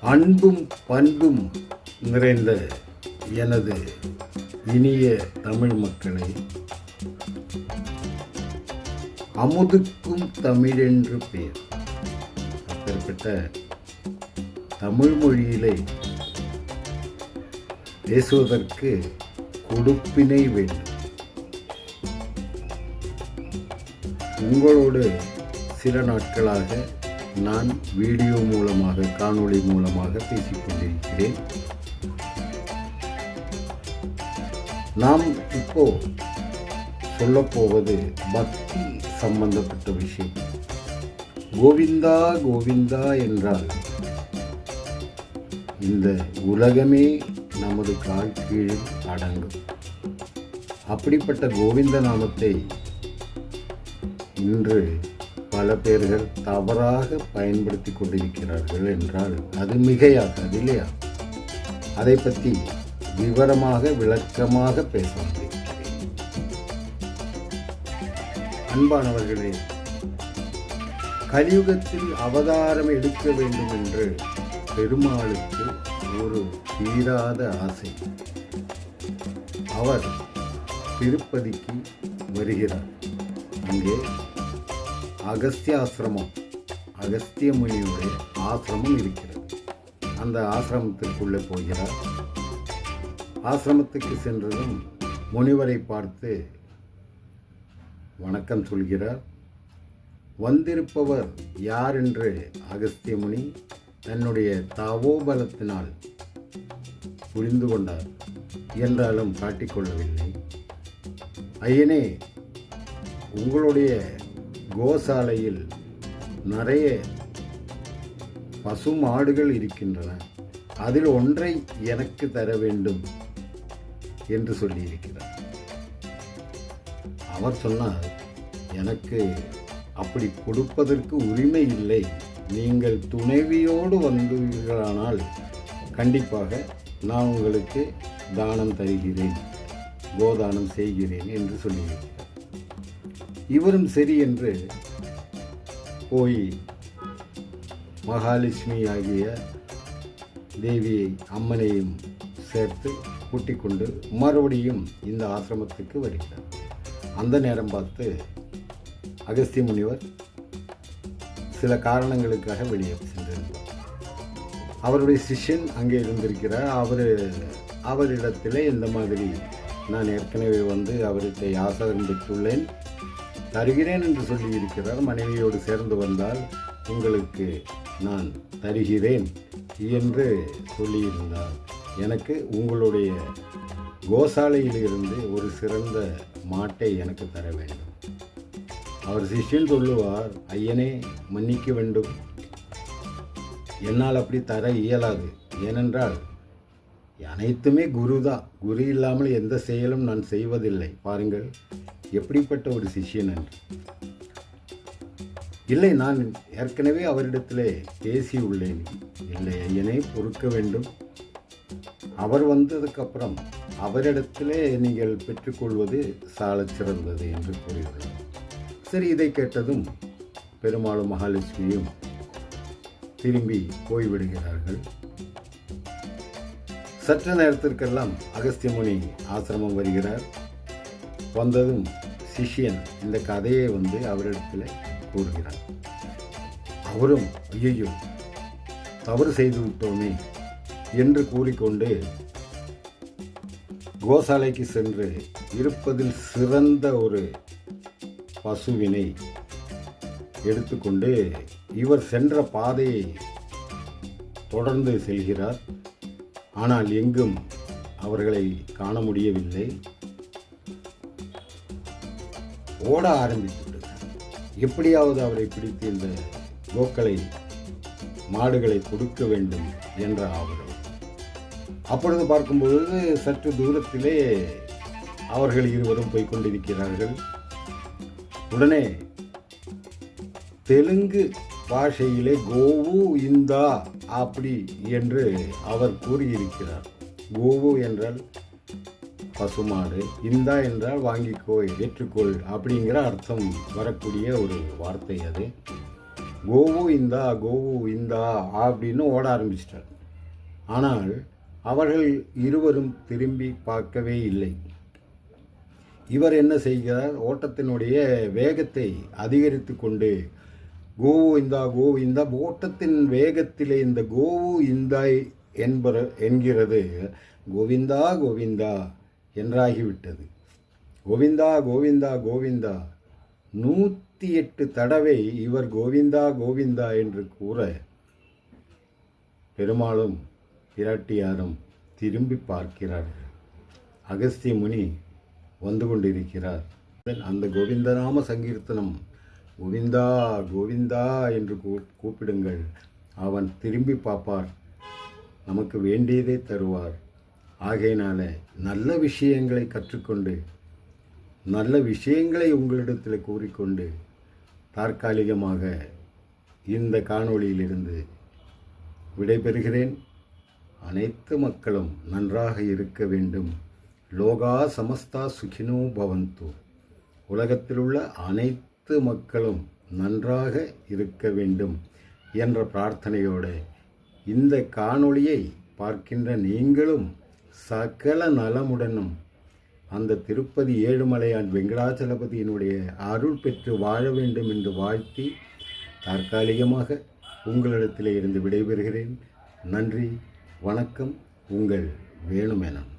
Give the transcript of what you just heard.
அன்பும் பண்பும் நிறைந்த எனது இனிய தமிழ் மக்களை அமுதுக்கும் தமிழென்று பெயர். அப்பேற்பட்ட தமிழ் மொழியிலே பேசுவதற்கு கொடுப்பினை வேண்டும். உங்களோடு சில நாட்களாக நான் வீடியோ மூலமாக காணொளி மூலமாக பேசிக்கொண்டிருக்கிறேன். நாம் இப்போ சொல்லப்போவது பக்தி சம்பந்தப்பட்ட விஷயம். கோவிந்தா கோவிந்தா என்றால் இந்த உலகமே நமது கால் கீழில் அடங்கும். அப்படிப்பட்ட கோவிந்த நாமத்தை இன்று பல பேர்கள் தவறாக பயன்படுத்தி கொண்டிருக்கிறார்கள் என்றால் அது மிகையாகாது இல்லையா? அதை பற்றி விவரமாக விளக்கமாக பேச வந்திருக்கிறேன். அன்பானவர்களே கலியுகத்தில் அவதாரம் எடுக்க வேண்டும் என்று பெருமாளுக்கு ஒரு தீராத ஆசை. அவர் திருப்பதிக்கு வருகிறார். அங்கே அகஸ்திய ஆசிரமம் அகஸ்திய முனியுடைய ஆசிரமம் இருக்கிறது. அந்த ஆசிரமத்திற்குள்ளே போகிறார். ஆசிரமத்துக்கு சென்றதும் முனிவரை பார்த்து வணக்கம் சொல்கிறார். வந்திருப்பவர் யார் என்று அகஸ்திய முனி தன்னுடைய தவோபலத்தினால் புரிந்து கொண்டார். என்றாலும் காட்டிக்கொள்ளவில்லை. ஐயனே உங்களுடைய கோசாலையில் நிறைய பசு மாடுகள் இருக்கின்றன. அதில் ஒன்றை எனக்கு தர வேண்டும் என்று சொல்லியிருக்கிறார். அவர் சொன்னார் எனக்கு அப்படி கொடுப்பதற்கு உரிமை இல்லை. நீங்கள் துணைவியோடு வந்தீர்களானால் கண்டிப்பாக நான் உங்களுக்கு தானம் தருகிறேன் கோதானம் செய்கிறேன் என்று சொல்லியிருக்கிறார். இவரும் சரி என்று போய் மகாலட்சுமி ஆகிய தேவியை அம்மனையும் சேர்த்து கூட்டிக் கொண்டு மறுபடியும் இந்த ஆசிரமத்துக்கு வருகிறார். அந்த நேரம் பார்த்து அகஸ்திய முனிவர் சில காரணங்களுக்காக வெளியே சென்றிருந்தார் அவருடைய சிஷ்யன் அங்கே இருந்திருக்கிறார். அவர் அவரிடத்தில் இந்த மாதிரி நான் ஏற்கனவே வந்து அவருக்கு யாசகம் பெற்றுள்ளேன். தருகிறேன் என்று சொல்லியிருக்கிறார். மனைவியோடு சேர்ந்து வந்தால் உங்களுக்கு நான் தருகிறேன் என்று சொல்லியிருந்தார். எனக்கு உங்களுடைய கோசாலையிலிருந்து ஒரு சிறந்த மாட்டை எனக்கு தர வேண்டும். அவர் சிஷ்யன் சொல்லுவார் ஐயனே மன்னிக்க வேண்டும். என்னால் அப்படி தர இயலாது. ஏனென்றால் அனைத்துமே குரு தான் குரு இல்லாமல் எந்த செயலும் நான் செய்வதில்லை. பாருங்கள் எப்படிப்பட்ட ஒரு சிஷ்யன் என்று? இல்லை நான் ஏற்கனவே அவரிடத்திலே பேசியுள்ளேன். இல்லை என்னை பொறுக்க வேண்டும். அவர் வந்ததுக்கப்புறம் அவரிடத்திலே நீங்கள் பெற்றுக்கொள்வது சால சிறந்தது என்று கூறியுள்ளார் சரி இதை கேட்டதும் பெருமாளும் மகாலட்சுமியும் திரும்பி போய்விடுகிறார்கள். சற்று நேரத்திற்கெல்லாம் அகஸ்திய முனி ஆசிரமம் வருகிறார். வந்ததும் சிஷ்யன் இந்த கதையை வந்து அவரிடத்தில் கூறுகிறார் அவரும் ஐயையோ தவறு செய்து விட்டோமே என்று கூறிக்கொண்டு கோசாலைக்கு சென்று இருப்பதில் சிறந்த ஒரு பசுவினை எடுத்துக்கொண்டு இவர் சென்ற பாதையை தொடர்ந்து செல்கிறார். ஆனால் எங்கும் அவர்களை காண முடியவில்லை. ஓட ஆரம்பித்து விடுகிறார். எப்படியாவது அவரை பிடித்து இந்த கோக்களை மாடுகளை கொடுக்க வேண்டும் என்ற ஆவலம் அப்பொழுது பார்க்கும்பொழுது சற்று தூரத்திலே அவர்கள் இருவரும் போய்க் கொண்டிருக்கிறார்கள் உடனே தெலுங்கு பாஷையிலே கோவு இந்தா அப்படி என்று அவர் கூறியிருக்கிறார். கோவு என்றால் பசுமாடு இந்தா என்றால் வாங்கிக்கோ ஏற்றுக்கொள் அப்படிங்கிற அர்த்தம் வரக்கூடிய ஒரு வார்த்தை அது. கோவு இந்தா கோவு இந்தா அப்படின்னு ஓட ஆரம்பிச்சிட்டார். ஆனால் அவர்கள் இருவரும் திரும்பி பார்க்கவே இல்லை. இவர் என்ன செய்கிறார்? ஓட்டத்தினுடைய வேகத்தை அதிகரித்து கொண்டு கோவு இந்தா கோவு இந்தா ஓட்டத்தின் வேகத்திலே இந்த கோவு இந்தாய் என்பற என்கிறது. கோவிந்தா கோவிந்தா என்றாகிவிட்டது. கோவிந்தா கோவிந்தா கோவிந்தா நூற்றி எட்டு தடவை இவர் கோவிந்தா கோவிந்தா என்று கூற பெருமாளும் பிராட்டியாரும் திரும்பி பார்க்கிறார்கள். அகஸ்திய முனி வந்து கொண்டிருக்கிறார். அந்த கோவிந்தராம சங்கீர்த்தனம் கோவிந்தா கோவிந்தா என்று கூப்பிடுங்கள். அவன் திரும்பி பார்ப்பார். நமக்கு வேண்டியதை தருவார். ஆகையினால நல்ல விஷயங்களை கற்றுக்கொண்டு நல்ல விஷயங்களை உங்களிடத்தில் கூறிக்கொண்டு தற்காலிகமாக இந்த காணொளியிலிருந்து விடைபெறுகிறேன். அனைத்து மக்களும் நன்றாக இருக்க வேண்டும். லோகா சமஸ்தா சுகினோ பவந்து. உலகத்தில் உள்ள அனைத்து மக்களும் நன்றாக இருக்க வேண்டும் என்ற பிரார்த்தனையோடு இந்த காணொளியை பார்க்கின்ற நீங்களும் சகல நலமுடனும் அந்த திருப்பதி ஏழுமலையான் வெங்கடாச்சலபதியினுடைய அருள் பெற்று வாழ வேண்டும் என்று வாழ்த்தி தற்காலிகமாக உங்களிடத்திலே இருந்து விடைபெறுகிறேன். நன்றி வணக்கம் உங்கள் வேணுமேனன்